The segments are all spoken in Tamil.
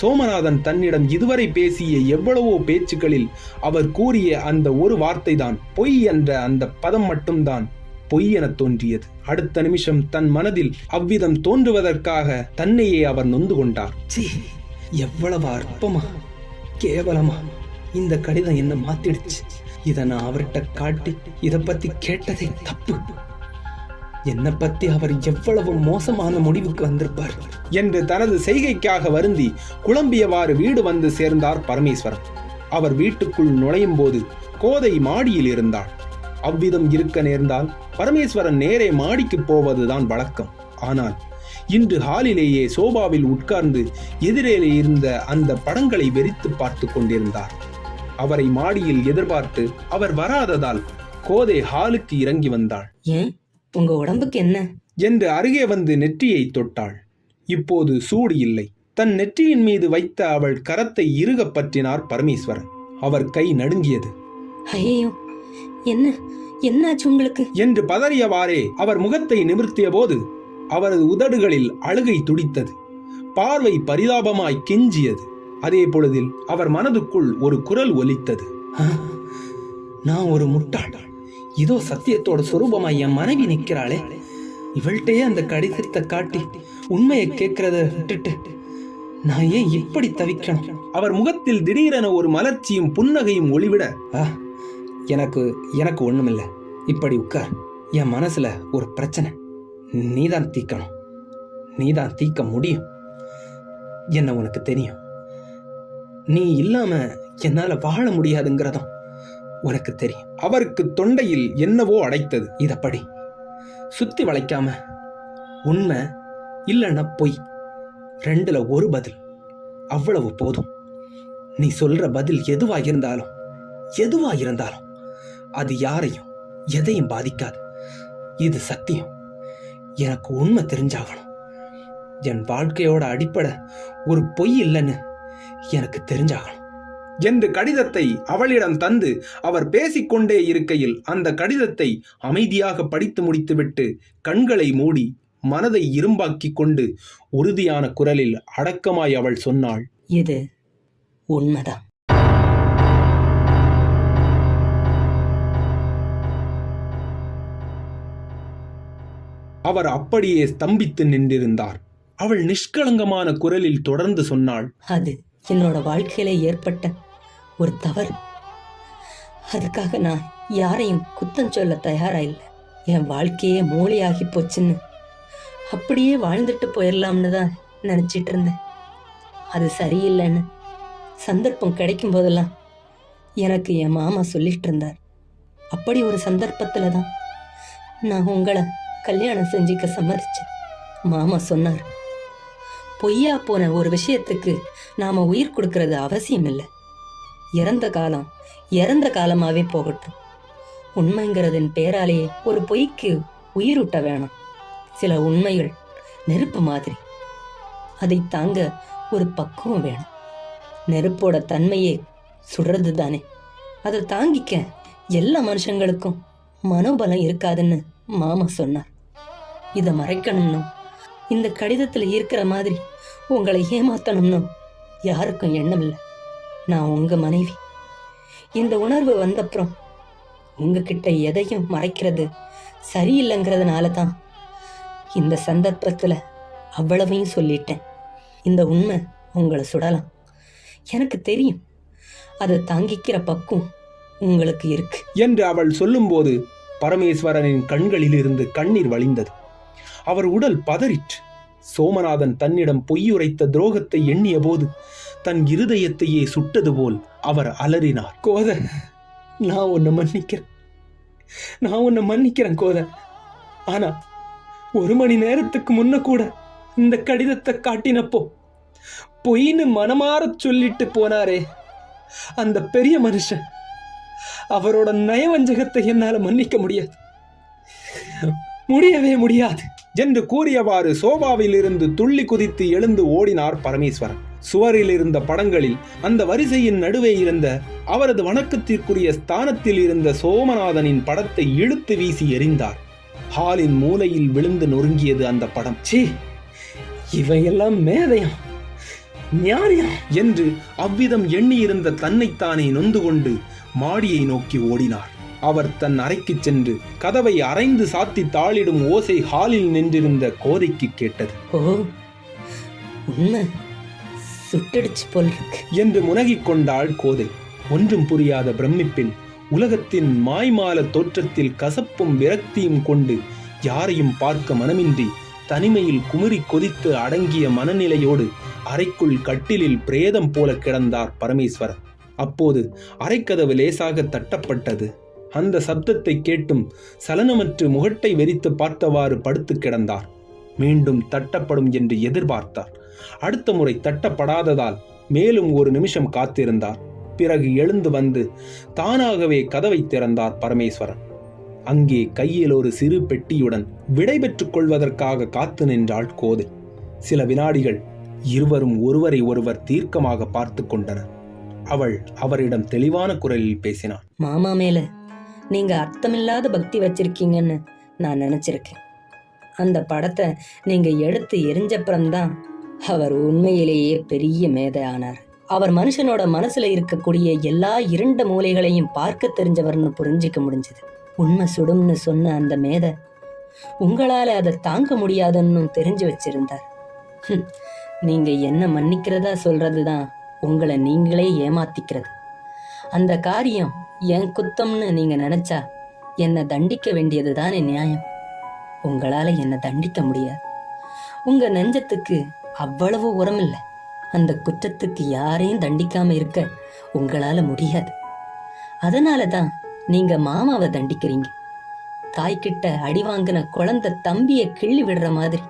சோமநாதன் தன்னிடம் இதுவரை பேசிய எவ்வளவோ பேச்சுக்களில் அவர் கூறிய அந்த ஒரு வார்த்தைதான் பொய் என்ற அந்த பதம் மட்டும்தான். பொய் எனத் தோன்றியது. அடுத்த நிமிஷம் தன் மனதில் அவ்விதம் தோன்றுவதற்காக தன்னையே அவர் நொந்து கொண்டார். சீ எவ்வளவு அற்பமா கேவலமா. இந்த கடிதம் என்ன மாத்திடுச்சு? இதை நான் அவர்கிட்ட காட்டி இதை பத்தி கேட்டதே தப்பு. என்னை பத்தி அவர் எவ்வளவு மோசமான முடிவுக்கு வந்திருப்பார் என்று தனது செய்கைக்காக வருந்தி குழம்பியவாறு வீடு வந்து சேர்ந்தார் பரமேஸ்வரன். அவர் வீட்டுக்குள் நுழையும் போது கோதை மாடியில் இருந்தாள். அவ்விதம் இருக்க நேர்ந்தால் பரமேஸ்வரன் நேரே மாடிக்கு போவதுதான் வழக்கம். ஆனால் இன்று ஹாலிலேயே சோபாவில் உட்கார்ந்து எதிரேலே இருந்த அந்த படங்களை வெறித்து பார்த்து கொண்டிருந்தார். அவரை மாடியில் எதிர்பார்த்து அவர் வராததால் கோதை ஹாலுக்கு இறங்கி வந்தாள். ஏன்? உங்க உடம்புக்கு என்ன? என்று அருகே வந்து நெற்றியை தொட்டாள். இப்போது சூடு இல்லை. தன் நெற்றியின் மீது வைத்த அவள் கரத்தை இறுகப் பற்றினார் பரமேஸ்வரன். அவர் கை நடுங்கியது. ஐயோ என்ன? என்னாச்சு உங்களுக்கு? என்று பதறியவாறே அவர் முகத்தை நிமிர்த்திய போது அவரது உதடுகளில் அழுகை துடித்தது. பார்வை பரிதாபமாய் கெஞ்சியது. அதே பொழுதில் அவர் மனதுக்குள் ஒரு குரல் ஒலித்தது. நான் ஒரு முட்டாள். இதோ சத்தியத்தோட சொரூபமா என் மனைவி நிக்கிறாளே. இவள்கிட்டயே அந்த கடிதத்தை காட்டி உண்மையை கேட்கறத விட்டுட்டு நான் ஏன் இப்படி தவிக்கணும்? அவர் முகத்தில் திடீரென ஒரு மலர்ச்சியும் புன்னகையும் ஒளிவிட ஆ எனக்கு எனக்கு ஒண்ணுமில்ல. இப்படி உட்கார். என் மனசுல ஒரு பிரச்சனை. நீதான் தீக்கணும். நீதான் தீக்க முடியும். என்ன உனக்கு தெரியும்? நீ இல்லாம என்னால வாழ முடியாதுங்கிறதும். உனக்கு தெரியும். அவருக்கு தொண்டையில் என்னவோ அடைத்தது. இதப்படி சுத்தி வளைக்காம. உண்மை இல்லைன்னா பொய். ரெண்டுல ஒரு பதில். அவ்வளவு போதும். நீ சொல்ற பதில் எதுவா இருந்தாலும் எதுவா இருந்தாலும் அது யாரையும் எதையும் பாதிக்காது. இது சத்தியம். எனக்கு உண்மை தெரிஞ்சாகணும். என் வாழ்க்கையோட அடிப்படை ஒரு பொய் இல்லைன்னு எனக்கு தெரிஞ்சாகணும். என்று கடிதத்தை அவளிடம் தந்து அவர் பேசிக்கொண்டே இருக்கையில் அந்த கடிதத்தை அமைதியாக படித்து முடித்துவிட்டு கண்களை மூடி மனதை இரும்பாக்கிக் கொண்டு உறுதியான குரலில் அடக்கமாய் அவள் சொன்னாள். இது உண்மைதான். அவர் அப்படியே ஸ்தம்பித்து நின்றிருந்தார். அவள் நிஷ்களங்கமான குரலில் தொடர்ந்து சொன்னாள். அது என்னோட வாழ்க்கையில ஏற்பட்ட ஒரு தவறு. அதுக்காக நான் யாரையும் குத்தம் சொல்ல தயாரா இல்லை என் வாழ்க்கையே மூளையாகி போச்சுன்னு. அப்படியே வாழ்ந்துட்டு போயிடலாம்னு தான் நினச்சிட்டு இருந்தேன். அது சரியில்லைன்னு சந்தர்ப்பம் கிடைக்கும் போதெல்லாம் எனக்கு என் மாமா சொல்லிட்டு இருந்தார். அப்படி ஒரு சந்தர்ப்பத்தில் தான் நான் உங்களை கல்யாணம் செஞ்சுக்க சம்மதிச்சேன் மாமா சொன்னார். பொய்யா போன ஒரு விஷயத்துக்கு நாம் உயிர் கொடுக்கறது அவசியம் இல்லை இறந்த காலம் இறந்த காலமாவே போகட்டும். உண்மைங்கிறதின் பேராலேயே ஒரு பொய்க்கு உயிரூட்ட வேணாம். சில உண்மைகள் நெருப்பு மாதிரி. அதை தாங்க ஒரு பக்குவம் வேணும். நெருப்போட தன்மையே சுடுறது தானே அதை தாங்கிக்க எல்லா மனுஷங்களுக்கும் மனோபலம் இருக்காதுன்னு மாமா சொன்னார். இதை மறைக்கணும்னு இந்த கடிதத்தில் இருக்கிற மாதிரி உங்களை ஏமாத்தணும்னு யாருக்கும் எண்ணம் இல்லை. நான் உங்க மனைவி. இந்த உணர்வு வந்தப்புறம் உங்ககிட்ட எதையும் மறைக்கிறது சரியில்லைங்கிறதுனால தான் இந்த சந்தர்ப்பத்தில் அவ்வளவையும் சொல்லிட்டேன். இந்த உண்மை உங்களை சுடலாம். எனக்கு தெரியும். அதை தாங்கிக்கிற பக்குவம் உங்களுக்கு இருக்கு. என்று அவள் சொல்லும்போது பரமேஸ்வரனின் கண்களிலிருந்து கண்ணீர் வழிந்தது. அவர் உடல் பதறிற்று. சோமநாதன் தன்னிடம் பொய்யுரைத்த துரோகத்தை எண்ணிய போது தன் இருதயத்தையே சுட்டது போல் அவர் அலறினார். கோத நான் உன்னை மன்னிக்கிறேன். நான் உன்னை மன்னிக்கிறேன் கோத ஆனா ஒரு மணி நேரத்துக்கு முன்ன கூட இந்த கடிதத்தை காட்டினப்போ பொய்ன்னு மனமாறச் சொல்லிட்டு போனாரே. அந்த பெரிய மனுஷன் அவரோட நயவஞ்சகத்தை என்னால மன்னிக்க முடியாது. முடியவே முடியாது. என்று கூறியவாறு சோபாவிலிருந்து துள்ளி குதித்து எழுந்து ஓடினார் பரமேஸ்வரன். சுவரில் இருந்த படங்களில் அந்த வரிசையின் நடுவே இருந்த அவரது வணக்கத்திற்குரிய ஸ்தானத்தில் இருந்த சோமநாதனின் படத்தை இழுத்து வீசி எறிந்தார். ஹாலின் மூலையில் விழுந்து நொறுங்கியது அந்த படம். சீ இவையெல்லாம் மேதையா? ஞானியா? என்று அவ்விதம் எண்ணியிருந்த தன்னைத்தானே நொந்து கொண்டு மாடியை நோக்கி ஓடினார். அவர் தன் அறைக்குச் சென்று கதவை அரைந்து சாத்தி தாளிடும் ஓசை ஹாலில் நின்றிருந்த கோதைக்கு கேட்டது. ஓ உண்மை. சுட்டடிச்சு போல் என்று முனகிக் கொண்டாள் கோதை. ஒன்றும் புரியாத பிரமிப்பில் உலகத்தின் மாய்மால தோற்றத்தில் கசப்பும் விரக்தியும் கொண்டு யாரையும் பார்க்க மனமின்றி தனிமையில் குமுறி கொதித்து அடங்கிய மனநிலையோடு அறைக்குள் கட்டிலில் பிரேதம் போல கிடந்தார் பரமேஸ்வரர் அப்போது அறைக்கதவு லேசாக தட்டப்பட்டது. அந்த சப்தத்தை கேட்டும் சலனமற்று முகட்டை வெறித்து பார்த்தவாறு படுத்து கிடந்தார். மீண்டும் தட்டப்படும் என்று எதிர்பார்த்தார். அடுத்த முறை தட்டப்படாததால் மேலும் ஒரு நிமிஷம் காத்திருந்தார். பிறகு எழுந்து வந்து தானாகவே கதவை திறந்தார் பரமேஸ்வரன். அங்கே கையில் ஒரு சிறு பெட்டியுடன் விடைபெற்றுக் கொள்வதற்காக காத்து நின்றாள் கோதை சில வினாடிகள் இருவரும் ஒருவரை ஒருவர் தீர்க்கமாக பார்த்து கொண்டனர். அவள் அவரிடம் தெளிவான குரலில் பேசினாள். மாமா மேலே நீங்க அர்த்தமில்லாத பக்தி வச்சிருக்கீங்கன்னு நான் நினைச்சிருக்கேன். அந்த படத்தை நீங்க எடுத்து எரிஞ்சப்புறம்தான் அவர் உண்மையிலேயே பெரிய மேதை ஆனார் அவர் மனுஷனோட மனசுல இருக்கக்கூடிய எல்லா இரண்டு மூலைகளையும் பார்க்க தெரிஞ்சவர்னு புரிஞ்சிக்க முடிஞ்சது. உண்மை சுடும்னு சொன்ன அந்த மேதை உங்களால அதை தாங்க முடியாதுன்னு தெரிஞ்சு வச்சிருந்தார். நீங்க என்ன மன்னிக்கிறதா சொல்றதுதான் உங்களை நீங்களே ஏமாத்திக்கிறது. அந்த காரியம் என் குத்தம்னு நீங்க நினைச்சா என்னை தண்டிக்க வேண்டியது தானே நியாயம்? உங்களால என்னை தண்டிக்க முடியாது உங்க நெஞ்சத்துக்கு அவ்வளவு உரம் இல்லை அந்த குற்றத்துக்கு யாரையும் தண்டிக்காம இருக்க உங்களால முடியாது. அதனால தான் நீங்க மாமாவை தண்டிக்கிறீங்க. தாய்கிட்ட அடி வாங்கின குழந்தை தம்பியை கிள்ளி விடுற மாதிரி.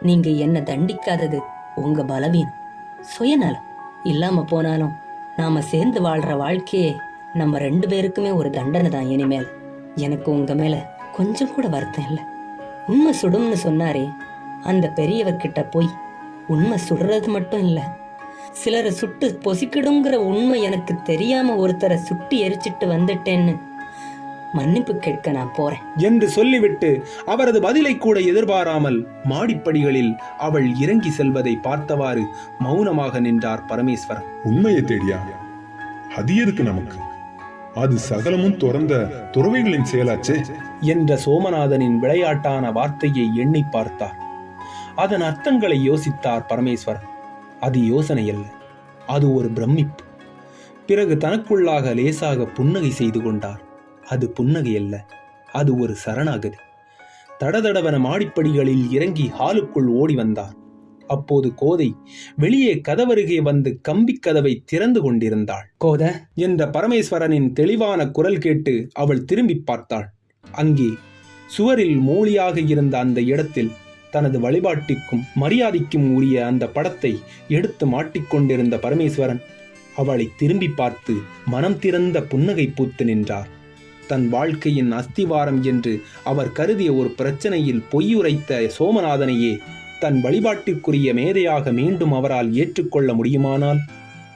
நீங்க என்ன தண்டிக்காதது உங்க பலவீனம் சுயநலம். இல்லாம போனாலும் நாம சேர்ந்து வாழ்ற வாழ்க்கையே நம்ம ரெண்டு பேருக்குமே ஒரு தண்டனை தான் இனிமேல். எனக்கு உங்க மேல கொஞ்சம் கூட வருத்தம் இல்லை. உண்மை சுடும்னு சொன்னாரே அந்த பெரியவர்கிட்ட போய் உண்மை சுடுறது மட்டும் இல்ல. சிலரை சுட்டு பொசிக்கிடுங்கிற உண்மை எனக்கு தெரியாம ஒருத்தரை சுட்டி எரிச்சிட்டு வந்துட்டேன்னு மன்னிப்பு கேட்க நான் போறேன். என்று சொல்லிவிட்டு அவரது பதிலை கூட எதிர்பாராமல் மாடிப்படிகளில் அவள் இறங்கி செல்வதை பார்த்தவாறு மௌனமாக நின்றார் பரமேஸ்வரன். உண்மையை தேடியா? அது எதுக்கு நமக்கு? அது சகலமும் துறந்த துறவைகளின் செயலாச்சே. என்ற சோமநாதனின் விளையாட்டான வார்த்தையை எண்ணி பார்த்தார். அதன் அர்த்தங்களை யோசித்தார் பரமேஸ்வரன் அது யோசனை அல்ல அது ஒரு பிரமிப்பு. பிறகு தனக்குள்ளாக லேசாக புன்னகை செய்து கொண்டார். அது புன்னகை அல்ல அது ஒரு சரணாகதி. தடதடவன மாடிப்படிகளில் இறங்கி ஹாலுக்குள் ஓடி வந்தார். அப்போது கோதை வெளியே கதவருகே வந்து கம்பிக் கதவை திறந்து கொண்டிருந்தாள். கோத என்ற பரமேஸ்வரனின் தெளிவான குரல் கேட்டு அவள் திரும்பி பார்த்தாள். அங்கே சுவரில் மூலியாக இருந்த அந்த இடத்தில் தனது வழிபாட்டிற்கும் மரியாதைக்கும் உரிய அந்த படத்தை எடுத்து மாட்டிக்கொண்டிருந்த பரமேஸ்வரன் அவளை திரும்பி பார்த்து மனம் திறந்த புன்னகை பூத்து நின்றார். தன் வாழ்க்கையின் அஸ்திவாரம் என்று அவர் கருதிய ஒரு பிரச்சனையில் பொய்யுரைத்த சோமநாதனையே தன் வழிபாட்டிற்குரிய மேதையாக மீண்டும் அவரால் ஏற்றுக்கொள்ள முடியுமானால்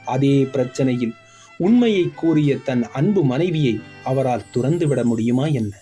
அதே பிரச்சனையில் உண்மையை கூறிய தன் அன்பு மனைவியை அவரால் துறந்துவிட முடியுமா என்ன?